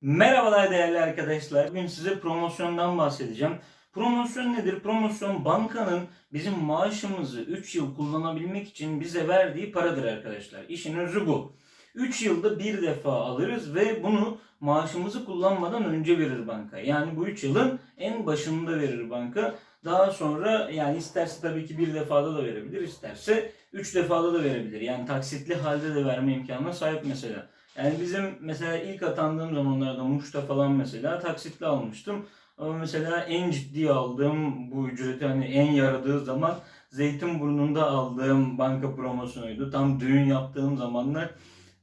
Merhabalar değerli arkadaşlar. Bugün size promosyondan bahsedeceğim. Promosyon nedir? Promosyon bankanın bizim maaşımızı 3 yıl kullanabilmek için bize verdiği paradır arkadaşlar. İşin özü bu. 3 yılda bir defa alırız ve bunu maaşımızı kullanmadan önce verir banka. Yani bu 3 yılın en başında verir banka. Daha sonra yani isterse tabii ki bir defada da verebilir, isterse 3 defada da verebilir. Yani taksitli halde de verme imkanına sahip mesela. Yani bizim mesela ilk atandığım zamanlarda Muş'ta falan mesela taksitli almıştım. Ama mesela en ciddi aldığım bu ücreti hani en yaradığı zaman Zeytinburnu'nda aldığım banka promosyonuydu. Tam düğün yaptığım zamanlar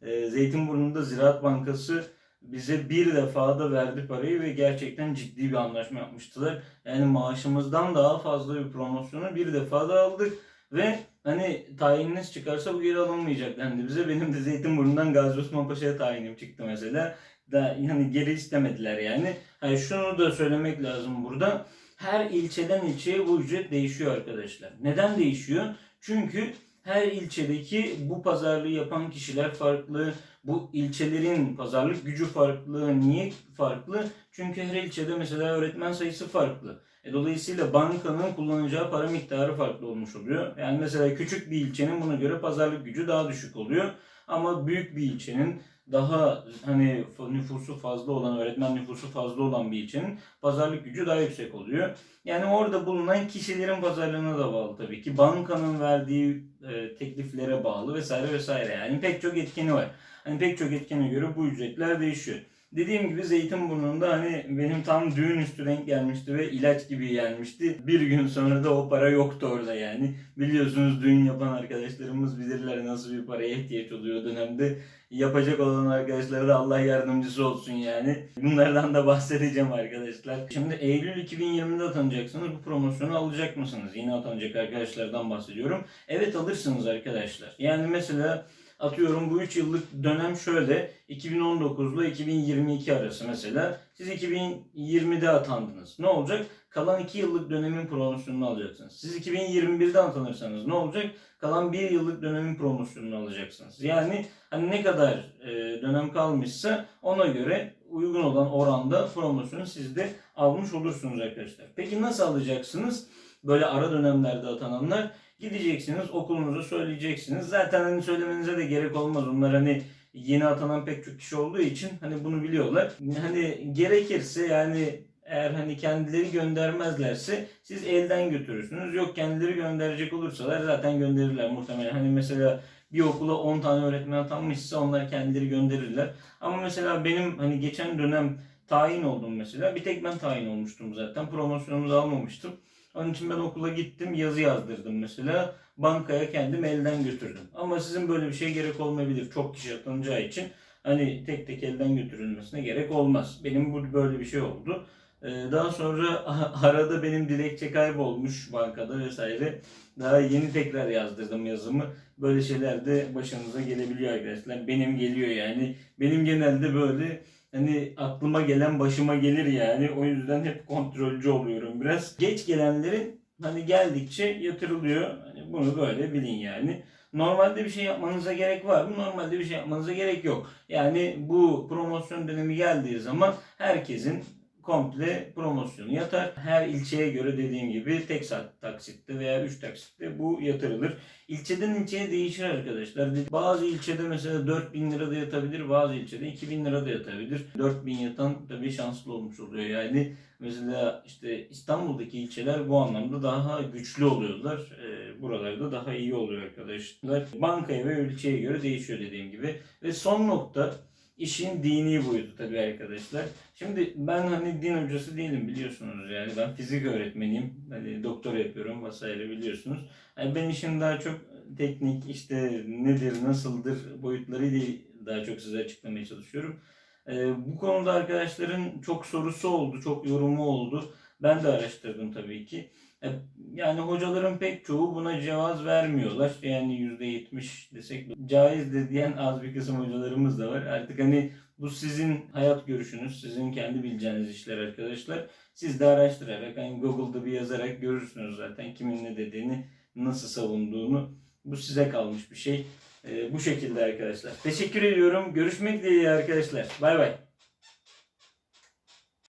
e, Zeytinburnu'nda Ziraat Bankası bize bir defa da verdi parayı ve gerçekten ciddi bir anlaşma yapmıştılar. Yani maaşımızdan daha fazla bir promosyonu bir defa da aldık ve hani tayininiz çıkarsa bu geri alınmayacak dendi bize. Benim de Zeytinburnu'ndan Gazi Osman Paşa'ya tayinim çıktı mesela. Da yani geri istemediler yani. Hani şunu da söylemek lazım burada. Her ilçeden ilçeye bu ücret değişiyor arkadaşlar. Neden değişiyor? Çünkü her ilçedeki bu pazarlığı yapan kişiler farklı. Bu ilçelerin pazarlık gücü farklı. Niye farklı? Çünkü her ilçede mesela öğretmen sayısı farklı. E, dolayısıyla bankanın kullanacağı para miktarı farklı olmuş oluyor. Yani mesela küçük bir ilçenin buna göre pazarlık gücü daha düşük oluyor. Ama büyük bir ilçenin daha hani nüfusu fazla olan, öğretmen nüfusu fazla olan bir ilçenin pazarlık gücü daha yüksek oluyor. Yani orada bulunan kişilerin pazarlığına da bağlı tabii ki. Bankanın verdiği e, tekliflere bağlı vesaire vesaire. Yani pek çok etkeni var. Hani pek çok etkene göre bu ücretler değişiyor. Dediğim gibi Zeytinburnu'nda hani benim tam düğün üstü denk gelmişti ve ilaç gibi gelmişti. Bir gün sonra da o para yoktu orada yani. Biliyorsunuz düğün yapan arkadaşlarımız bilirler nasıl bir paraya ihtiyaç oluyor dönemde. Yapacak olan arkadaşlara da Allah yardımcısı olsun yani. Bunlardan da bahsedeceğim arkadaşlar. Şimdi Eylül 2020'de atanacaksınız. Bu promosyonu alacak mısınız? Yine atanacak arkadaşlardan bahsediyorum. Evet alırsınız arkadaşlar. Yani mesela atıyorum bu 3 yıllık dönem şöyle 2019 ile 2022 arası mesela siz 2020'de atandınız. Ne olacak? Kalan 2 yıllık dönemin promosyonunu alacaksınız. Siz 2021'de atanırsanız ne olacak? Kalan 1 yıllık dönemin promosyonunu alacaksınız. Yani hani ne kadar e, dönem kalmışsa ona göre uygun olan oranda promosyonu siz de almış olursunuz arkadaşlar. Peki nasıl alacaksınız? Böyle ara dönemlerde atananlar Gideceksiniz okulunuza söyleyeceksiniz. Zaten hani söylemenize de gerek olmaz. Onlar hani yeni atanan pek çok kişi olduğu için hani bunu biliyorlar. Hani gerekirse yani eğer hani kendileri göndermezlerse siz elden götürürsünüz. Yok kendileri gönderecek olursalar zaten gönderirler muhtemelen. Hani mesela bir okula 10 tane öğretmen atanmışsa onlar kendileri gönderirler. Ama mesela benim hani geçen dönem tayin oldum mesela. Bir tek ben tayin olmuştum zaten. Promosyonumu almamıştım. Onun için ben okula gittim yazı yazdırdım mesela. Bankaya kendim elden götürdüm. Ama sizin böyle bir şey gerek olmayabilir. Çok kişi atanacağı için hani tek tek elden götürülmesine gerek olmaz. Benim bu böyle bir şey oldu. Ee, Daha sonra arada benim dilekçe kaybolmuş bankada vesaire. Daha yeni tekrar yazdırdım yazımı. Böyle şeyler de başınıza gelebiliyor arkadaşlar. Benim geliyor yani. Benim genelde böyle hani aklıma gelen başıma gelir yani. O yüzden hep kontrolcü oluyorum biraz. Geç gelenlerin hani geldikçe yatırılıyor. Hani bunu böyle bilin yani. Normalde bir şey yapmanıza gerek var mı? Normalde bir şey yapmanıza gerek yok. Yani bu promosyon dönemi geldiği zaman herkesin komple promosyonu yatar. Her ilçeye göre dediğim gibi tek saat taksitte veya 3 taksitte bu yatırılır. İlçeden ilçeye değişir arkadaşlar. Bazı ilçede mesela 4000 lira da yatabilir, bazı ilçede 2000 lira da yatabilir. 4000 yatan tabii şanslı olmuş oluyor. Yani mesela işte İstanbul'daki ilçeler bu anlamda daha güçlü oluyorlar. Ee, buralarda daha iyi oluyor arkadaşlar. Bankaya ve ülkeye göre değişiyor dediğim gibi. Ve son nokta işin dini boyutu tabii arkadaşlar. Şimdi ben hani din hocası değilim biliyorsunuz yani ben fizik öğretmeniyim. Hani doktora yapıyorum vesaire biliyorsunuz. Yani ben işin daha çok teknik işte nedir nasıldır boyutlarıyla daha çok size açıklamaya çalışıyorum. Ee, bu konuda arkadaşların çok sorusu oldu, çok yorumu oldu. Ben de araştırdım tabii ki. E, Yani hocaların pek çoğu buna cevaz vermiyorlar. Yani %70 desek caiz de diyen az bir kısım hocalarımız da var. Artık hani bu sizin hayat görüşünüz, sizin kendi bileceğiniz işler arkadaşlar. Siz de araştırarak, hani Google'da bir yazarak görürsünüz zaten kimin ne dediğini, nasıl savunduğunu. Bu size kalmış bir şey. Ee, bu şekilde arkadaşlar. Teşekkür ediyorum. Görüşmek dileğiyle arkadaşlar. Bay bay.